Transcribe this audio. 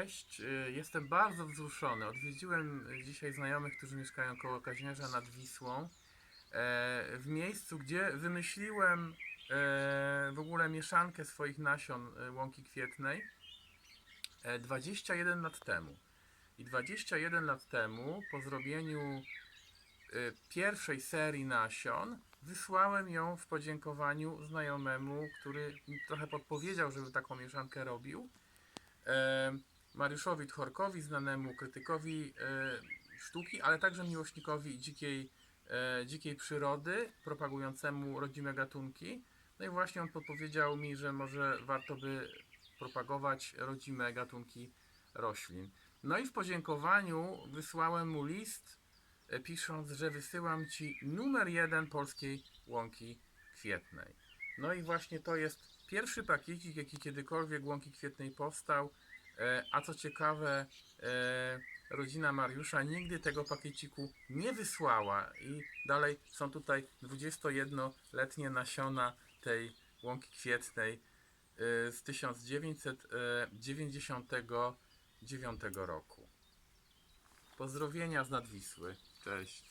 Cześć, y, jestem bardzo wzruszony. Odwiedziłem dzisiaj znajomych, którzy mieszkają koło Kazimierza nad Wisłą. e, W miejscu, gdzie wymyśliłem e, w ogóle mieszankę swoich nasion e, łąki kwietnej e, 21 lat temu. I 21 lat temu, po zrobieniu pierwszej serii nasion, wysłałem ją w podziękowaniu znajomemu, który mi trochę podpowiedział, żeby taką mieszankę robił. Mariuszowi Tchorkowi, znanemu krytykowi e, sztuki, ale także miłośnikowi dzikiej, e, dzikiej przyrody, propagującemu rodzime gatunki. No i właśnie on podpowiedział mi, że może warto by propagować rodzime gatunki roślin. No i w podziękowaniu wysłałem mu list, e, pisząc, że wysyłam ci numer jeden polskiej łąki kwietnej. No i właśnie to jest pierwszy pakiecik, jaki kiedykolwiek łąki kwietnej powstał. E, A co ciekawe, e, rodzina Mariusza nigdy tego pakieciku nie wysłała i dalej są tutaj 21-letnie nasiona tej łąki kwietnej e, z 1999 roku. Pozdrowienia z Nadwisły. Cześć.